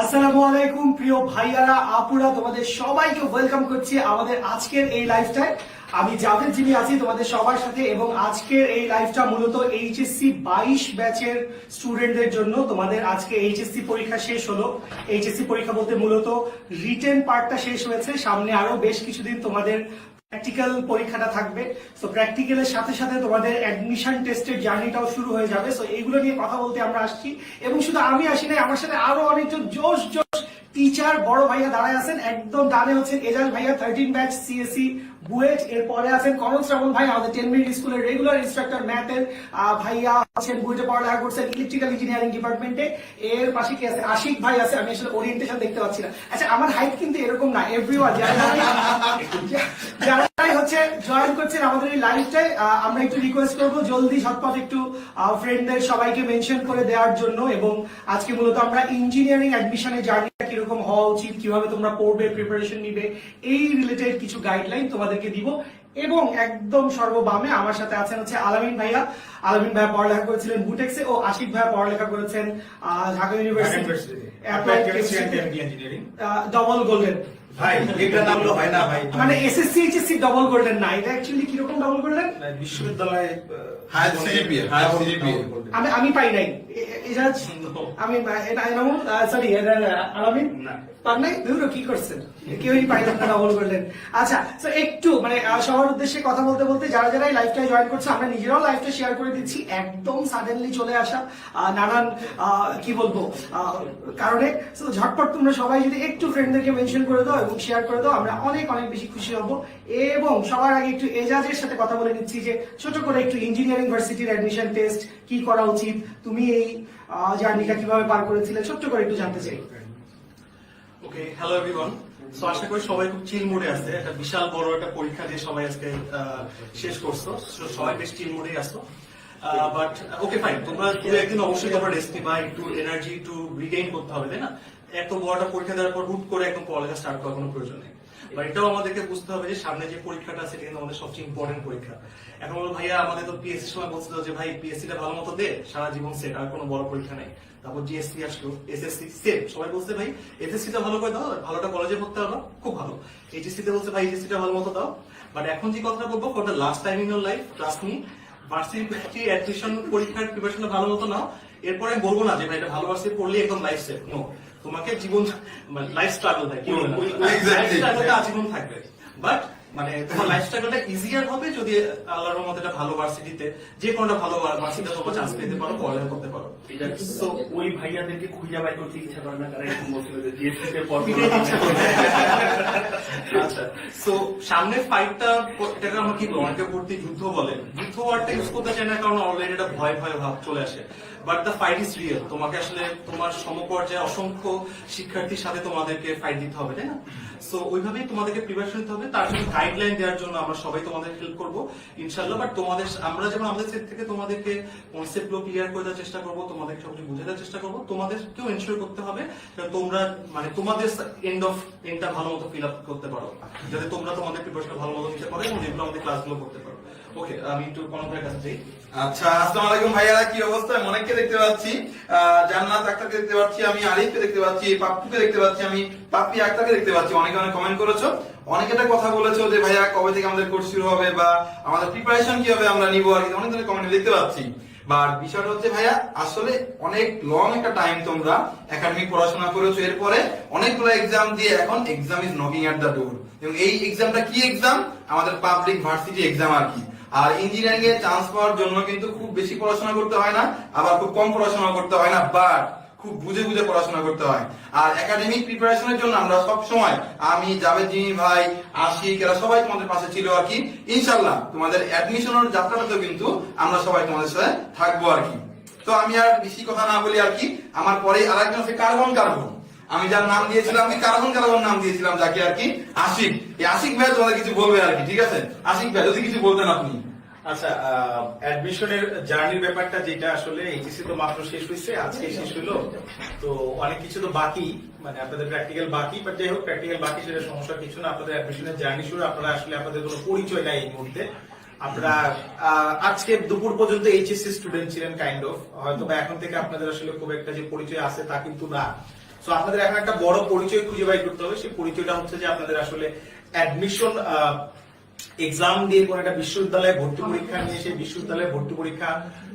আসসালামু আলাইকুম, প্রিয় ভাইয়ারা, আপুরা, তোমাদের সবাইকে ওয়েলকাম করছি আমাদের আজকের এই লাইফটায় আমি জাভেদ যিনি আছি, তোমাদের সবার সাথে, এবং আজকের এই লাইফটা মূলত এইচএসসি বাইশ ব্যাচের স্টুডেন্টদের জন্য। তোমাদের আজকে এইচএসসি পরীক্ষা শেষ হলো। এইচএসসি পরীক্ষা বলতে মূলত রিটেন পার্টটা শেষ হয়েছে। সামনে আরও বেশ কিছুদিন তোমাদের প্র্যাকটিক্যাল পরীক্ষাটা থাকবে। সো প্র্যাকটিক্যালের সাথে সাথে তোমাদের অ্যাডমিশন টেস্টের জার্নিটাও শুরু হয়ে যাবে। সো এইগুলো নিয়ে কথা বলতে আমরা আসছি। এবং শুধু আমি আসি নাই, আমার সাথে আরও অনেকজন জোশ টিচার বড় ভাইয়া দাঁড়ায় আছেন, একদম ডানে হচ্ছেন এজাজ ভাইয়া থার্টিন ব্যাচ সিএসসি বুয়েট, এরপরে আছেন করণ শ্রাবণ ভাই, আমাদের টেন মিনিট স্কুলের রেগুলার ইনস্ট্রাক্টর ম্যাথের ভাইয়া আছেন বুয়েটে পড়ালেখা করছেন ইলেকট্রিক্যাল ইঞ্জিনিয়ারিং ডিপার্টমেন্টে এর পাশে কি আছে? আশিক ভাই আছে, আমি আসলে ওরিয়েন্টেশন দেখতে পাচ্ছি না। আচ্ছা আমার হাইট কিন্তু এরকম না এভরিওয়ান যারা হচ্ছে জয়েন করছেন আমাদের এই লাইভটায় আমরা একটু রিকোয়েস্ট করব, জলদি ঝটপট একটু ফ্রেন্ডদের সবাইকে মেনশন করে দেওয়ার জন্য এবং আজকে মূলত আমরা ইঞ্জিনিয়ারিং অ্যাডমিশনের কীরকম হওয়া উচিত কীভাবে তোমরা পড়বে প্রিপারেশন নিবে এই রিলেটেড কিছু গাইডলাইন তোমাদেরকে দিব। এবং একদম সর্ববামে আমার সাথে আছেন হচ্ছে আলামিন ভাইয়া। আলামিন ভাইয়া পড়ালেখা করেছিলেন বুটেক্সে ও আশিক ভাইয়া পড়ালেখা করেছেন ঢাকা ইউনিভার্সিটি ডবল গোল্ডেন ভাই এটা নামলো হয় না ভাই। মানে এসএসসি এইচএসসি ডবল গোল্ডেন না এটা অ্যাকচুয়ালি কীরকম ডবল গোল্ডেন বিশ্ববিদ্যালয়ে Higher CGPA, higher CGPA আমি আমি পাই নাই। এ- এ- এটা আমি এটা এনামুল সরি এটা আলামিন। না। পার নাই? ধরো কি করছেন? কেউই পাই না ডবল করলেন আচ্ছা তো একটু মানে সবার উদ্দেশ্যে কথা বলতে বলতে যারা যারা লাইভটা জয়েন করছে আমরা নিজেরাও লাইভটা শেয়ার করে দিচ্ছি। একদম সাডেনলি চলে আসা নানান আহ, কি বলব আহ, কারণে। তো ঝটপট তোমরা সবাই যদি একটু ফ্রেন্ডদেরকে মেনশন করে দাও এবং শেয়ার করে দাও আমরা অনেক অনেক বেশি খুশি হব। এবং সবার আগে একটু এজাজের সাথে কথা বলে নিচ্ছি যে ছোট করে একটু ইঞ্জিনিয়ারিং ভার্সিটির অ্যাডমিশন টেস্ট কি করা উচিত? তুমি এই জার্নিটা কীভাবে পার করেছিলে? ছোট্ট করে একটু জানতে চাই। ওকে হ্যালো এভরিওয়ান সো আশা করি সবাই খুব চিল মোডে আছে। একটা বিশাল বড় একটা পরীক্ষা দিয়ে সবাই আজকে শেষ করছ। সবাই বেশ চিল মোডেই আসো বাট ওকে ফাইন তোমরা দু একদিন অবশ্যই তোমরা রেস্ট নিবা, একটু এনার্জি একটু রিগেইন করতে হবে, তাই না? এত বড় একটা পরীক্ষা দেওয়ার পর হুট করে একদম পড়ালেখা স্টার্ট করার কোনো প্রয়োজন নেই। বাট এটাও আমাদেরকে বুঝতে হবে যে সামনে যে পরীক্ষাটা এটা কিন্তু আমাদের সবচেয়ে ইম্পর্টেন্ট পরীক্ষা। এখন বলো ভাইয়া, আমাদের তো পিএসসি সময় বলছিল যে, ভাই পিএসসি টা ভালো মতো দে, সারা জীবন সেট আর কোনো বড় পরীক্ষা নেই। তারপর জিএসসি আসলো এসএসসি সেম সবাই বলছে, ভাই এসএসসি টা ভালো করে দাও, ভালোটা কলেজে পড়তে পারো খুব ভালো। এইচএসসি তে বলছে, ভাই এইচএসসি টা ভালো মতো দাও। বাট এখন যে কথাটা বলব for the last time in your life trust me varsity admission পরীক্ষার প্রিপারেশন ভালো মতো নাও। এরপরে বলব না যে, ভাই, এটা ভালো ভার্সিটি পড়লে একদম লাইফ সেট নো তোমাকে জীবন মানে লাইফ স্ট্রাগল থাকে স্ট্রাগলটা আজীবন থাকবে। বাট মানে তোমার লাইফ স্ট্রাগলটা ইজিয়ার হবে যদি আল্লাহর রহমতে একটা ভালো ভার্সিটিতে যে কোনোটা ভালো ভার্সিটিতে তোমরা চান্স পেতে পারো পড়ালেখা করতে পারো। তো ওই ভাইয়াদেরকে খুঁজে বাই করতে ইচ্ছা করে না তারা এরকম বলছিল যে জিএসসি তে। আচ্ছা। সো সামনে ফাইটটা এটাকে আমরা কি বলব? অনেকে ভর্তি যুদ্ধ বলে। যুদ্ধ ওয়ার্ডটা ইউজ করতে চাই না কারণ অলরেডি এটা ভয় ভয় ভাব চলে আসে। But the fight is real তোমাকে আসলে তোমার সমপর্যায়ে অসংখ্য শিক্ষার্থীর সাথে তোমাদেরকে ফাইট দিতে হবে, তাই না? সো ওইভাবেই তোমাদেরকে প্রিপারেশন নিতে হবে। তার জন্য গাইডলাইন দেওয়ার জন্য আমরা সবাই তোমাদের হেল্প ইনশাল্লাহ বাট তোমাদের, আমরা যেমন আমাদের সেট থেকে তোমাদেরকে কনসেপ্টগুলো ক্লিয়ার করে দেওয়ার চেষ্টা করব সবকিছু বুঝে চেষ্টা করব, তোমাদেরকেও এনশিওর করতে হবে তোমরা মানে তোমাদের এন্ড অফ এন্ডটা ভালো মতো ফিল আপ করতে পারো। যাতে তোমরা তোমাদের প্রিপারেশন ভালো মতো নিতে পারো এবং যেগুলো আমাদের ক্লাসগুলো করতে পারো। ওকে আমি একটু কাছে যাই। আচ্ছা আসসালামু আলাইকুম ভাইয়ারা, কি অবস্থা? আমি অনেককে দেখতে পাচ্ছি জান্নাত আক্তারকে দেখতে পাচ্ছি, আমি আরিফকে দেখতে পাচ্ছি, পাপ্পুকে দেখতে পাচ্ছি, আমি পাপ্পি আক্তারকে দেখতে পাচ্ছি। অনেকে অনেক কমেন্ট করেছ। অনেকে একটা কথা বলেছ যে, ভাইয়া, কবে থেকে আমাদের কোর্স শুরু হবে বা আমাদের প্রিপারেশন কি হবে আমরা নিবো? আর কি অনেক ধরনের কমেন্ট দেখতে পাচ্ছি। বাট বিষয়টা হচ্ছে, ভাইয়া, আসলে অনেক লং একটা টাইম তোমরা একাডেমিক পড়াশোনা করেছ। এরপরে অনেকগুলো এক্সাম দিয়ে এখন exam is knocking at the door এবং এই এক্সামটা কি এক্সাম আমাদের পাবলিক ভার্সিটি এক্সাম আর কি। আর ইঞ্জিনিয়ারিং এ চান্স পাওয়ার জন্য কিন্তু খুব বেশি পড়াশোনা করতে হয় না, আবার খুব কম পড়াশোনা করতে হয় না বাট খুব বুঝে বুঝে পড়াশোনা করতে হয়। আর একাডেমিক প্রিপারেশনের জন্য আমরা সব সময় আমি জাভেদ জিমি ভাই, আশিক, এরা সবাই তোমাদের পাশে ছিল আর কি। ইনশাল্লাহ তোমাদের অ্যাডমিশনের যাত্রাটাতেও কিন্তু আমরা সবাই তোমাদের সাথে থাকব আর কি। তো আমি আর বেশি কথা না বলি আর কি, আমার পরে আরেকজন আছে কার্বন কার্বন আমি যার নাম দিয়েছিলাম, আমি কার্বন কার্বন নাম দিয়েছিলাম যাকে আর কি, আশিক। এই আশিক ভাই তোমাদের কিছু বলবে আর কি, ঠিক আছে? আশিক ভাই, যদি কিছু বলতেন আপনি। আচ্ছা অ্যাডমিশনের জার্নির ব্যাপারটা যেটা আসলে এইচএসসি তো মাত্র শেষ হয়েছে আজকে শেষ হলো তো অনেক কিছু তো বাকি মানে আপনাদের প্র্যাকটিক্যাল বাকি বাট যাই হোক প্র্যাকটিক্যাল বাকি সেটা সমস্যা কিছু না। আপনাদের অ্যাডমিশনের জার্নি শুরু, আপনারা আসলে আপনাদের কোনো পরিচয় নাই এই মুহূর্তে। আপনারা আজকে দুপুর পর্যন্ত এইচএসসি স্টুডেন্ট ছিলেন কাইন্ড অফ হয়তো বা এখন থেকে আপনাদের আসলে খুব একটা যে পরিচয় আছে তা কিন্তু না। সো আপনাদের এখন একটা বড় পরিচয় খুঁজে বাই করতে হবে। সেই পরিচয়টা হচ্ছে যে আপনাদের আসলে অ্যাডমিশন এক্সাম দিয়ে কোন একটা বিশ্ববিদ্যালয়ে ভর্তি পরীক্ষা নিয়ে সেই বিশ্ববিদ্যালয়ে ভর্তি পরীক্ষা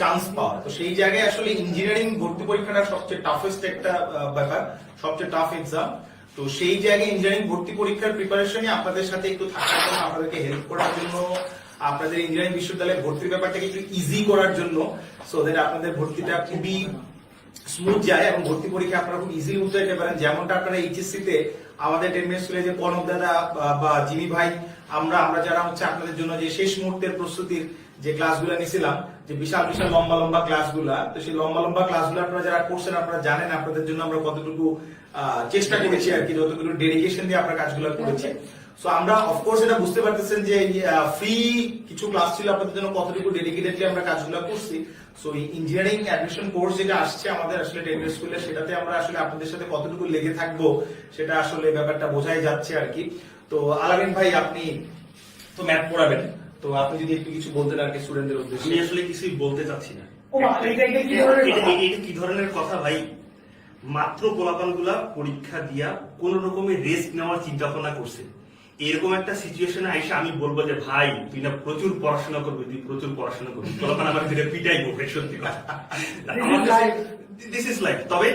চান্স পাওয়া। তো সেই জায়গায় আসলে ইঞ্জিনিয়ারিং ভর্তি পরীক্ষাটা সবচেয়ে টাফেস্ট একটা ব্যাপার, সবচেয়ে টাফ এক্সাম তো সেই জায়গায় ইঞ্জিনিয়ারিং ভর্তি পরীক্ষার প্রিপারেশনে আপনাদের সাথে একটু থাকার জন্য, আপনাদেরকে হেল্প করার জন্য, আপনাদের ইঞ্জিনিয়ারিং বিশ্ববিদ্যালয়ে ভর্তির ব্যাপারটাকে একটু ইজি করার জন্য সো দ্যাট আপনাদের ভর্তিটা খুবই স্মুথ যায় এবং ভর্তি পরীক্ষা আপনারা খুব ইজিলি উঠতে পারেন। যেমনটা আপনারা এইচএসসি তে আমাদের টেনমেন্ট স্কুলে যে কনক দাদা বা জিমি ভাই আমরা আমরা যারা হচ্ছে আপনাদের জন্য যে শেষ মুহূর্তের প্রস্তুতির যে ক্লাসগুলো নিছিলাম, যে বিশাল বিশাল লম্বা লম্বা ক্লাসগুলা, তো সেই লম্বা লম্বা ক্লাসগুলো আপনারা যারা করছেন, আপনারা জানেন, আপনাদের জন্য আমরা কতটুকু চেষ্টা করেছি আর কি যতটুকু ডেডিকেশন দিয়ে আমরা কাজগুলো করেছি। সো আমরা অফকোর্স এটা বুঝতে পারতেছেন যে ফ্রি কিছু ক্লাস ছিল আপনাদের জন্য কতটুকু ডেডিকেটেডলি আমরা কাজগুলো করছি। সো ইঞ্জিনিয়ারিং অ্যাডমিশন কোর্স যেটা আসছে আমাদের আসলে টেনমেন্ট স্কুলে সেটাতে আমরা আসলে আপনাদের সাথে কতটুকু লেগে থাকব, সেটা আসলে ব্যাপারটা বোঝাই যাচ্ছে আর কি। তো আলামিন ভাই আপনি তো ম্যাথ পড়াবেন। তো আপনি যদি একটু কিছু বলতেন আর কি স্টুডেন্টদের উদ্দেশ্যে। আমি আসলে কিছুই বলতে চাচ্ছি না। এটা কি ধরনের কথা? এটা কি ধরনের কথা ভাই? মাত্র পোলাপানগুলা পরীক্ষা দিয়া কোন রকমের রেস্ট নেওয়ার চিন্তা ভাবনা করছে। এরকম একটা সিচুয়েশনে আইসা আমি বলব যে ভাই তুই না প্রচুর পড়াশোনা করবি তুই প্রচুর পড়াশোনা করবি। পোলাপান আমার ধীরে পিটাই বলবে সত্যি কথা। দিস ইজ লাইফ তবে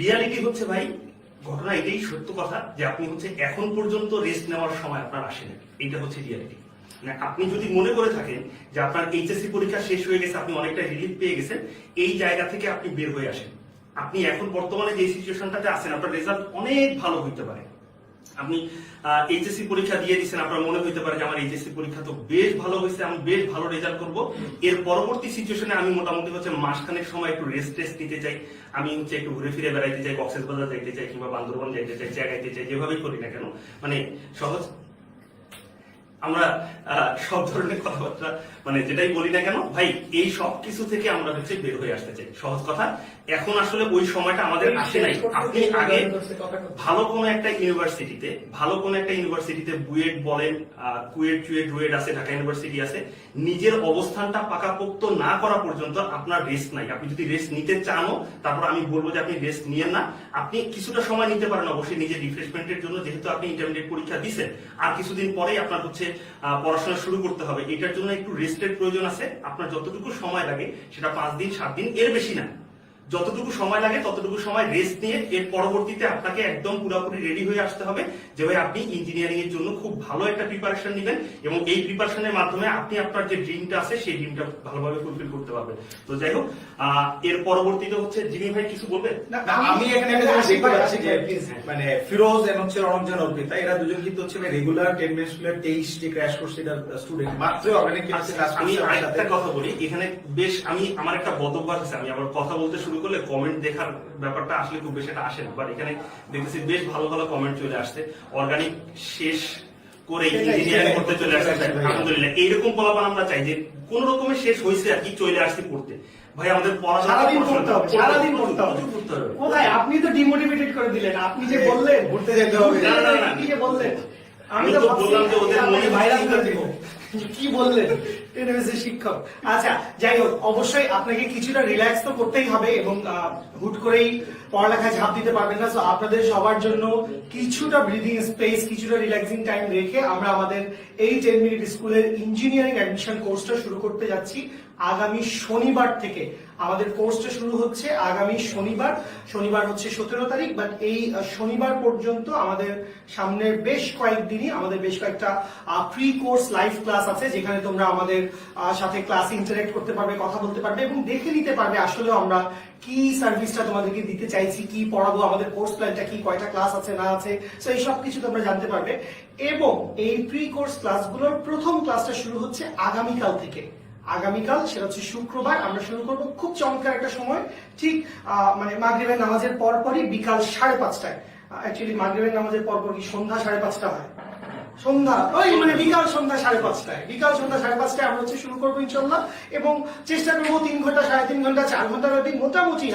রিয়ালিটি হচ্ছে ভাই ঘটনা এটাই সত্য কথা যে আপনি হচ্ছে এখন পর্যন্ত রেস্ট নেওয়ার সময় আপনার আসে না এটা হচ্ছে রিয়ালিটি মানে আপনি যদি মনে করে থাকেন যে আপনার এইচএসসি পরীক্ষা শেষ হয়ে গেছে, আপনি অনেকটা রিলিফ পেয়ে গেছেন, এই জায়গা থেকে আপনি বের হয়ে আসেন। আপনি এখন বর্তমানে যে সিচুয়েশনটাতে আছেন, আপনার রেজাল্ট অনেক ভালো হইতে পারে। আপনি এইচএসসি পরীক্ষা দিয়ে দিচ্ছেন আপনার মনে হইতে পারে যে আমার এইচএসসি পরীক্ষা তো বেশ ভালো হয়েছে, আমি বেশ ভালো রেজাল্ট করব। এর পরবর্তী সিচুয়েশনে আমি মোটামুটি হচ্ছে মাসখানেক সময় একটু রেস্ট টেস্ট নিতে চাই। আমি হচ্ছে একটু ঘুরে ফিরে বেড়াইতে চাই কক্সেস বাজার যাইতে চাই কিংবা বান্দরবন যাইতে চাই জায়গাইতে চাই, যেভাবেই করি না কেন। মানে সহজ আমরা আহ, সব ধরনের কথাবার্তা মানে যেটাই বলি না কেন ভাই এই সব কিছু থেকে আমরা হচ্ছে বের হয়ে আসতে চাই। সহজ কথা এখন আসলে ওই সময়টা আমাদের আসে নাই। আপনি আগে ভালো কোনো একটা ইউনিভার্সিটিতে ভালো কোনো একটা ইউনিভার্সিটিতে বুয়েট বলেন কুয়েট চুয়েট রুয়েট আছে ঢাকা ইউনিভার্সিটি আছে নিজের অবস্থানটা পাকাপোক্ত না করা পর্যন্ত আপনার রেস্ট নাই। আপনি যদি রেস্ট নিতে চানও তারপর আমি বলব যে আপনি রেস্ট নিয়েন না। আপনি কিছুটা সময় নিতে পারেন অবশ্যই নিজের রিফ্রেশমেন্টের জন্য যেহেতু আপনি ইন্টারমিডিয়েট পরীক্ষা দিচ্ছেন আর কিছুদিন পরেই আপনার হচ্ছে পড়াশোনা শুরু করতে হবে। এটার জন্য একটু রেস্টের প্রয়োজন আছে। আপনার যতটুকু সময় লাগে, সেটা পাঁচ দিন, সাত দিন, এর বেশি না। যতটুকু সময় লাগে ততটুকু সময় রেস্ট নিয়ে এর পরবর্তীতে আপনাকে একদম পুরোপুরি রেডি হয়ে আসতে হবে যে ভাই আপনি ইঞ্জিনিয়ারিং এর জন্য খুব ভালো একটা প্রিপারেশন নেবেন এবং এই প্রিপারেশনের মাধ্যমে আপনি আপনার যে ড্রিমটা আছে সেই ড্রিমটা ভালোভাবে ফুলফিল করতে পারবেন। তো যাই হোক এর পরবর্তীতে হচ্ছে জিমি ভাই কিছু বলবেন আমি এখানে একটা জিনিস দেখতে পাচ্ছি যে. মানে ফিরোজ এবং হচ্ছে রণজন অর্পিতা এরা দুজন কিন্তু হচ্ছে রেগুলার টেন মিনিট স্কুলের তেইশ যে ক্র্যাশ কোর্স সেটা স্টুডেন্ট মাত্র অর্গানিক ক্লাস আমি করছে আমার সাথে। কথা বলি এখানে বেশ আমি আমার একটা বদভ্যাস আছে আমি আবার কথা বলতে শুরু করলে কমেন্ট দেখার ব্যাপারটা আসলে খুব বেশি একটা আসে না। বাট এখানে দেখতেছি বেশ ভালো ভালো কমেন্ট চলে আসছে। অর্গানিক শেষ করে ইঞ্জিনিয়ারিং করতে চলে আসছে। আলহামদুলিল্লাহ এইরকম ফলাফল আমরা চাই যে কোন রকমের শেষ হয়েছে আর কি চলে আসছে পড়তে। ভাই আমাদের পড়াশোনা সারাদিন পড়তে হবে সারাদিন পড়তে হবে। প্রচুর পড়তে হবে। কোথায়? আপনি তো ডিমোটিভেটেড করে দিলেন। আপনি যে বললেন ঘুরতে যেতে হবে। না, না, না। আপনি যে বললেন? আমি তো বললাম যে ওদের মনে ভাইরাল করে দিব। কি বললেন? টেলিভিশন শিক্ষক। আচ্ছা যাই হোক, অবশ্যই আপনাকে কিছুটা রিল্যাক্স তো করতেই হবে এবং হুট করেই পড়ালেখায় ঝাঁপ দিতে পারবেন না। তো আপনাদের সবার জন্য কিছুটা ব্রিদিং স্পেস কিছুটা রিল্যাক্সিং টাইম রেখে আমরা আমাদের এই টেন মিনিট স্কুলের ইঞ্জিনিয়ারিং অ্যাডমিশন কোর্সটা শুরু করতে যাচ্ছি। আগামী শনিবার থেকে আমাদের কোর্সটা শুরু হচ্ছে আগামী শনিবার। শনিবার হচ্ছে সতেরো তারিখ বাট এই শনিবার পর্যন্ত আমাদের সামনের বেশ কয়েকদিনই আমাদের বেশ কয়েকটা প্রি কোর্স লাইভ ক্লাস আছে, যেখানে তোমরা আমাদের সাথে ক্লাস ইন্টারেক্ট করতে পারবে, কথা বলতে পারবে এবং দেখে নিতে পারবে আসলে আমরা কি সার্ভিসটা তোমাদেরকে দিতে চাইছি, কি পড়াবো, আমাদের কোর্স প্ল্যানটা কি, কয়টা ক্লাস আছে, না আছে তো এই সব কিছু তোমরা জানতে পারবে। এবং এই প্রি কোর্স ক্লাসগুলোর প্রথম ক্লাসটা শুরু হচ্ছে আগামীকাল থেকে। আগামীকাল, সেটা হচ্ছে শুক্রবার, আমরা শুরু করব খুব চমৎকার একটা সময়, ঠিক মানে মাগরিবের নামাজের পর পরই বিকাল সাড়ে পাঁচটায়। অ্যাকচুয়ালি মাগরিবের নামাজের পর পর কি সন্ধ্যা সাড়ে পাঁচটা হয়। সন্ধ্যা মানে বিকাল সন্ধ্যা সাড়ে পাঁচটায়। বিকাল সন্ধ্যা সাড়ে পাঁচটায় চেষ্টা করব তিন ঘণ্টা, সাড়ে তিন ঘণ্টা, চার ঘণ্টা মোটামুটি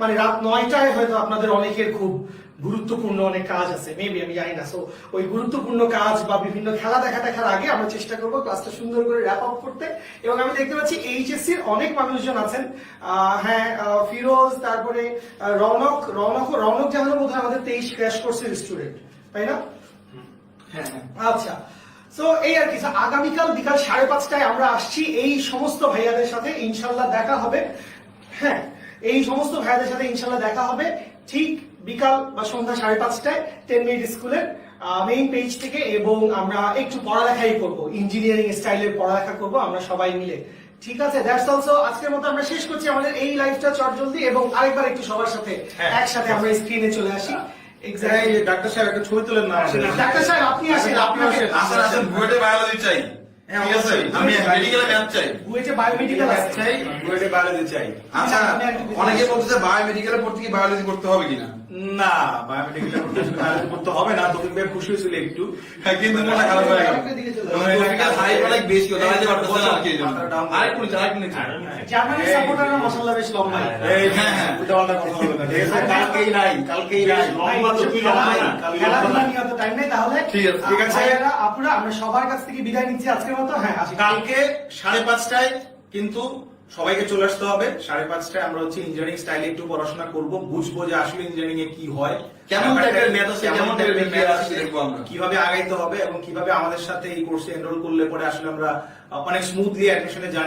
মানে রাত নয়টায় হয়তো আপনাদের অনেকের খুব গুরুত্বপূর্ণ অনেক কাজ আছে। মেবি আমি জানি না। সো ওই গুরুত্বপূর্ণ কাজ বা বিভিন্ন খেলা দেখা দেখার আগে আমরা চেষ্টা করব ক্লাসটা সুন্দর করে র্যাপ আপ করতে। এবং আমি দেখতে পাচ্ছি এইচএসসি এর অনেক মানুষজন আছেন। হ্যাঁ ফিরোজ, তারপরে রৌনক রৌনক রৌনক জাহানো বোধ হয় আমাদের তেইশ ক্র্যাশ কোর্সের স্টুডেন্ট তাই না? আচ্ছা। তো এই আর কি আগামীকাল বিকাল সাড়ে পাঁচটায় আমরা আসছি এই সমস্ত ভাইয়াদের সাথে ইনশাল্লাহ দেখা হবে। হ্যাঁ এই সমস্ত ভাইয়াদের সাথে ইনশাল্লাহ দেখা হবে ঠিক বিকাল বা সন্ধ্যা সাড়ে পাঁচটায় টেন মিনিট স্কুলের মেইন পেজ থেকে এবং আমরা একটু পড়ালেখাই করব ইঞ্জিনিয়ারিং স্টাইলের পড়ালেখা করব আমরা সবাই মিলে। ঠিক আছে দ্যাটস অলসো আজকের মতো আমরা শেষ করছি আমাদের এই লাইফটা চটজলদি এবং আরেকবার একটু সবার সাথে হ্যাঁ। একসাথে আমরা স্ক্রিনে চলে আসি। ডাক্তার সাহেব একটা ছবি তুলেন না। ডাক্তার সাহেব আপনি আসেন আপনি আসেন আসেন আসেন বুয়েটে বায়োলজি চাই হ্যাঁ, আচ্ছা অনেকে বলতেছে বায়োমেডিকেলে পড়তে কি বায়োলজি করতে হবে কিনা? না বায়োমেডিক্যাল করতে হবে না। তোকে বেশ খুশি হয়েছিল একটু। হ্যাঁ, কিন্তু মনটা খারাপ হয়ে গেল। চলে মানে অনেক বেশি ওটা পারতেছে না। কি জন্য। আরেকটু নিচে আরেকটু নিচে জার্মানির সাপোর্টাররা মশাল্লা বেশ লম্বা। এই হ্যাঁ, হ্যাঁ। উল্টাপাল্টা কথা বলবেন না, কালকেই নাই কালকেই নাই। লম্বা তো তুই লম্বা। না, কালকে খেলাধুলা নিয়ে অত টাইম তাহলে ঠিক আছে, আপুরা আমরা সবার কাছ থেকে বিদায় নিচ্ছি আজকের মতো। হ্যাঁ কালকে সাড়ে পাঁচটায় কিন্তু সবাইকে চলে আসতে হবে। সাড়ে পাঁচটায় আমরা হচ্ছে ইঞ্জিনিয়ারিং স্টাইলে একটু পড়াশোনা করব বুঝব যে আসলে ইঞ্জিনিয়ারিং এ কি হয়। কেমন টাইপের মেথড আছে কেমন টাইপের আছে আছে, দেখব আমরা। কীভাবে আগাইতে হবে এবং কীভাবে আমাদের সাথে এই কোর্সে এনরোল করলে পরে আসলে আমরা অনেক স্মুথলি অ্যাডমিশনে